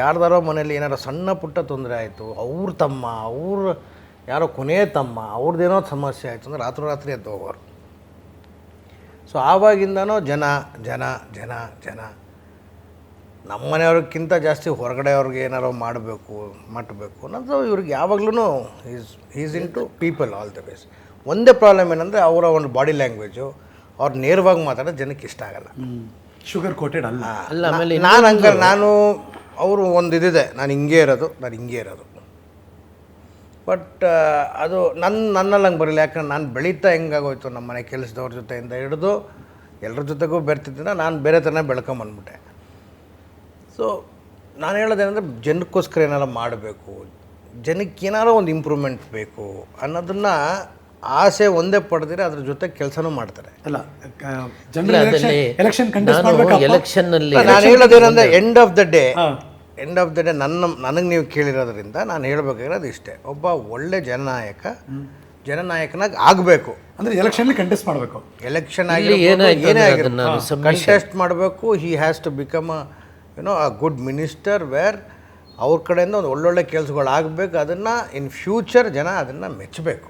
ಯಾರ್ದಾರೋ ಮನೇಲಿ ಏನಾರ ಸಣ್ಣ ಪುಟ್ಟ ತೊಂದರೆ ಆಯಿತು ಅವ್ರ ತಮ್ಮ ಅವ್ರ ಯಾರೋ ಕೊನೆ ತಮ್ಮ ಅವ್ರದ್ದೇನೋ ಸಮಸ್ಯೆ ಆಯಿತು ಅಂದ್ರೆ ರಾತ್ರೋರಾತ್ರಿ ಎದ್ದು ಹೋಗೋರು. ಸೊ ಆವಾಗಿಂದನೋ ಜನ ಜನ ಜನ ಜನ. ನಮ್ಮ ಮನೆಯವ್ರಿಗಿಂತ ಜಾಸ್ತಿ ಹೊರಗಡೆಯವ್ರಿಗೆ ಏನಾರೋ ಮಾಡಬೇಕು ಮಾಡಬೇಕು. ಅನ್ನೋದು ಇವ್ರಿಗೆ ಯಾವಾಗ್ಲೂ is is in to people all the base ಒಂದೇ ಪ್ರಾಬ್ಲಮ್ ಏನಂದರೆ ಅವರ ಒಂದು ಬಾಡಿ ಲ್ಯಾಂಗ್ವೇಜು ಅವ್ರು ನೇರವಾಗಿ ಮಾತಾಡೋದು ಜನಕ್ಕೆ ಇಷ್ಟ ಆಗಲ್ಲ. ಶುಗರ್ ಕೋಟೆಡ್ ಅಲ್ಲ. ಅಲ್ಲ ನಾನು ಹಂಗಾರೆ ನಾನು ಅವರು ಒಂದು ಇದಿದೆ, ನಾನು ಹಿಂಗೆ ಇರೋದು, ನಾನು ಹಿಂಗೆ ಇರೋದು. ಬಟ್ ಅದು ನನ್ನ ನನ್ನಲ್ಲಿ ಹಂಗೆ ಬರಲಿಲ್ಲ. ಯಾಕಂದ್ರೆ ನಾನು ಬೆಳೀತಾ ಹೆಂಗಾಗೋಯ್ತು ನಮ್ಮ ಮನೆ ಕೆಲಸದವ್ರ ಜೊತೆಯಿಂದ ಹಿಡಿದು, ಎಲ್ಲರ ಜೊತೆಗೂ ಬೆರ್ತಿದ್ದ ನಾನು ಬೇರೆ ಥರನೇ ಬೆಳ್ಕೊಂಬಂದ್ಬಿಟ್ಟೆ. ಸೊ ನಾನು ಹೇಳೋದೇನೆಂದರೆ ಜನಕ್ಕೋಸ್ಕರ ಏನಾರು ಮಾಡಬೇಕು, ಜನಕ್ಕೆ ಏನಾರೋ ಒಂದು ಇಂಪ್ರೂವ್ಮೆಂಟ್ ಬೇಕು ಅನ್ನೋದನ್ನು ಆಸೆ ಒಂದೇ ಪಡೆದಿರೆ ಅದ್ರ ಜೊತೆ ಕೆಲಸನೂ ಮಾಡ್ತಾರೆ. ಅಲ್ಲ ಎಲೆಕ್ಷನ್ ಕಂಟೆಸ್ಟ್ ನಾನು ಹೇಳೋದೇನಂದ್ರೆ ಎಲೆಕ್ಷನ್ನಲ್ಲಿ ನಾನು ಹೇಳೋದೇನೆಂದರೆ end of the day. End of the day ನನ್ನ ನನಗೆ ನೀವು ಕೇಳಿರೋದ್ರಿಂದ ನಾನು ಹೇಳಬೇಕಾಗಿರೋದು ಇಷ್ಟೇ. ಒಬ್ಬ ಒಳ್ಳೆ ಜನನಾಯಕ ಜನನಾಯಕನಾಗಿ ಆಗಬೇಕು. ಅಂದ್ರೆ ಎಲೆಕ್ಷನ್ ಕಂಟೆಸ್ಟ್ ಮಾಡಬೇಕು. ಎಲೆಕ್ಷನ್ ಆಗಿ ಏನಾಯ್ತು ಏನೇ ಕಂಟೆಸ್ಟ್ ಮಾಡಬೇಕು he has to become a you know a good minister where ಅವ್ರ ಕಡೆಯಿಂದ ಒಂದು ಒಳ್ಳೊಳ್ಳೆ ಕೆಲಸಗಳು ಆಗಬೇಕು ಅದನ್ನು ಇನ್ ಫ್ಯೂಚರ್ ಜನ ಅದನ್ನು ಮೆಚ್ಚಬೇಕು